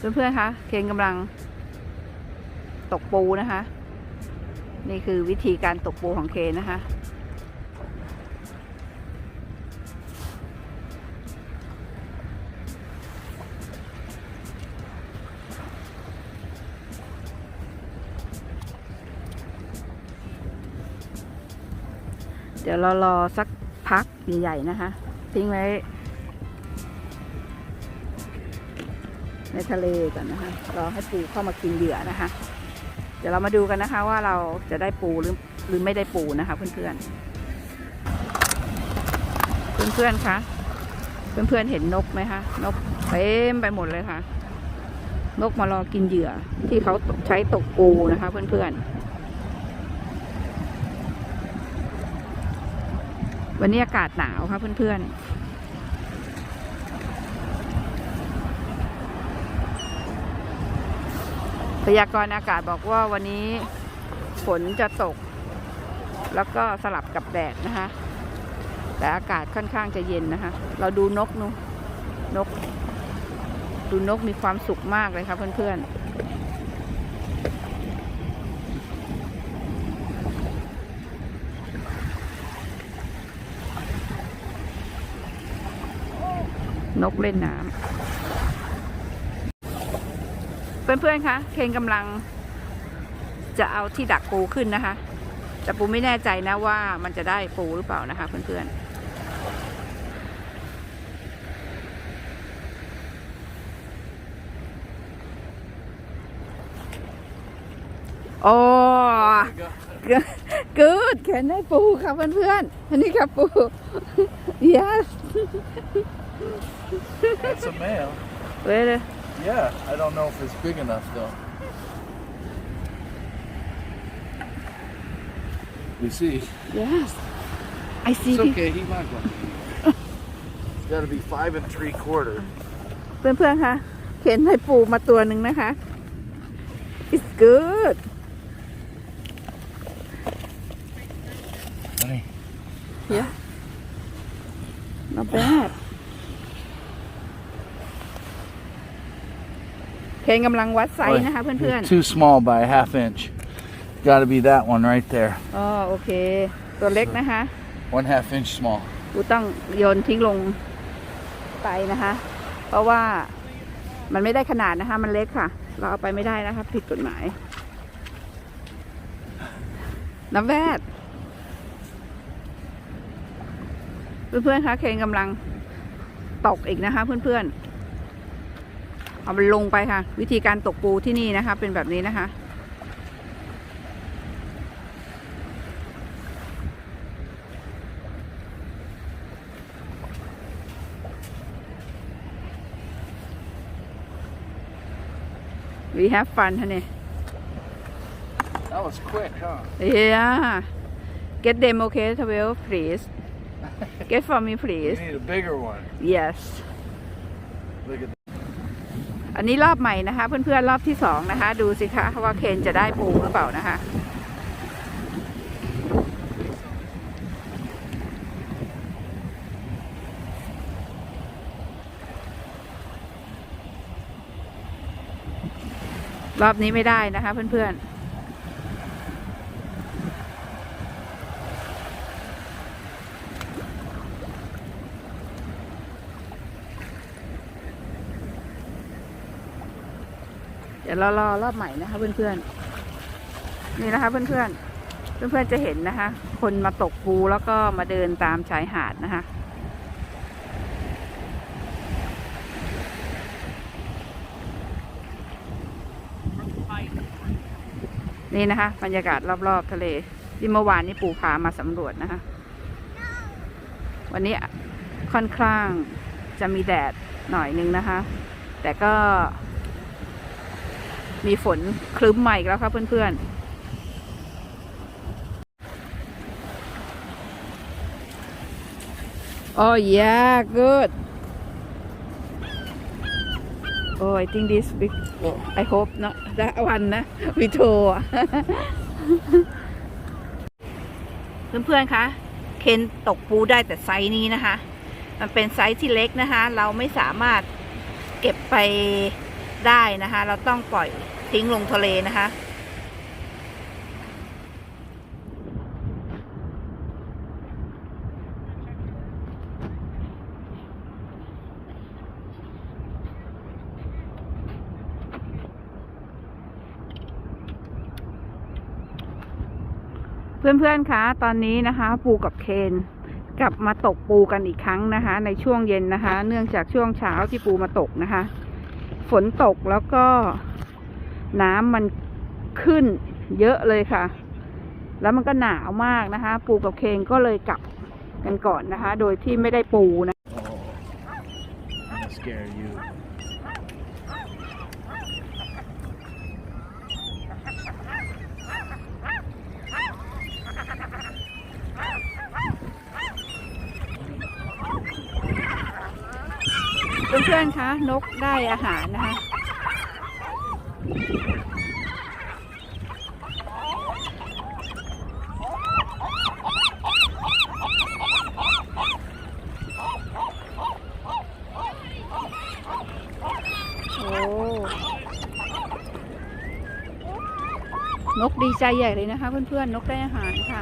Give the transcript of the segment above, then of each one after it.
เพื่อนๆคะเคนกำลังตกปูนะคะ นี่คือวิธีการตกปูของเคนนะคะเดี๋ยวเรารอสักพักใหญ่ๆนะคะ ทิ้งไว้ ในทะเลก่อนนะคะรอให้ปูเข้ามากินเหยื่อนะคะ เดี๋ยวเรามาดูกันนะคะว่าเราจะได้ปูหรือหรือไม่ได้ปูนะคะเพื่อนๆเพื่อนๆคะเพื่อนๆเห็นนกไหมคะนกเต็มไปหมดเลยค่ะ นกมารอกินเหยื่อที่เขาใช้ตกปูนะคะ เพื่อนๆวันนี้อากาศหนาวค่ะเพื่อนๆ พยากรณ์อากาศบอกว่าวันนี้ฝนจะตก แล้วก็สลับกับแดดนะคะ แต่อากาศค่อนข้างจะเย็นนะคะ เราดูนกนูนก ดูนกมีความสุขมากเลยค่ะเพื่อนๆนกเล่นน้ำ เพื่อนๆคะเคนกำลังจะเอาที่ดักปูขึ้นนะคะ แต่ปูไม่แน่ใจนะว่ามันจะได้ปูหรือเปล่านะคะ เพื่อนๆโอ้กูดเคนได้ปูค่ะเพื่อนๆอันนี้ค่ะปู yes That's a male. เว้ยเลย Yeah, I don't know if it's big enough though. We see. yes I see It's the okay, he might go. It's gotta be five and three quarter. เพื่อนๆ คะเข็นให้ปูมาตัวหนึ่งนะคะ it's good Honey. yeah not bad เคนกำลังวัดไซส์นะคะเพื่อน Too small by a half inch. Gotta be that one right there. ๆอ๋อโอเค ตัวเล็กนะคะ One half inch small. กูต้องโยนทิ้งลงไปนะคะ เพราะว่ามันไม่ได้ขนาดนะคะ มันเล็กค่ะ เราเอาไปไม่ได้นะคะ ผิดกฎหมาย น้ำแวดเพื่อนๆคะเคนกำลังตกอีกนะคะ เพื่อนๆ เอามันลงไปค่ะ วิธีการตกปูที่นี่นะคะ เป็นแบบนี้นะคะ we have fun ฮะเนี่ย That was quick, huh? Yeah. Get them okay, 12, please. Get for me, We please. need a bigger one. Yes. Look at อันนี้รอบใหม่นะคะ เพื่อนๆรอบที่สองนะคะ ดูสิคะว่าเคนจะได้ปูหรือเปล่านะคะ รอบนี้ไม่ได้นะคะ เพื่อนๆ ดี๋ยวเรารอรอบใหม่นะคะเพื่อนๆนี่นะคะเพื่อนๆเพื่อนๆจะเห็นนะคะ คนมาตกปูแล้วก็มาเดินตามชายหาดนะคะนี่นะคะ บรรยากาศรอบๆทะเล ที่เมื่อวานนี้ปูพามาสำรวจนะคะ วันนี้ค่อนข้างจะมีแดดหน่อยนึงนะคะ แต่ก็ มีฝนคลึ้มมาอีกแล้วครับเพื่อนๆ Oh yeah good Oh I think this big I hope not that one นะวิโทอะเพื่อนๆ คะ เคนตกปูได้แต่ไซส์นี้นะคะ มันเป็นไซส์ที่เล็กนะคะ เราไม่สามารถเก็บไป ได้นะคะ เราต้องปล่อยทิ้งลงทะเลนะคะ เพื่อนๆ คะ ตอนนี้นะคะ ปูกับเคนกลับมาตกปูกันอีกครั้งนะคะ ในช่วงเย็นนะคะ เนื่องจากช่วงเช้าที่ปูมาตกนะคะ ฝนตกแล้วก็น้ำมันขึ้นเยอะเลยค่ะ แล้วมันก็หนาวมากนะคะ ปูกับเคงก็เลยกลับกันก่อนนะคะ โดยที่ไม่ได้ปูนะ Oh, I'm gonna scare you. พื่อนๆคะนกได้อาหารนะคะโอ้นกดีใจใหญ่เลยนะคะเพื่อนๆนกได้อาหารค่ะ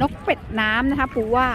นกเป็ดน้ำนะคะปูว่า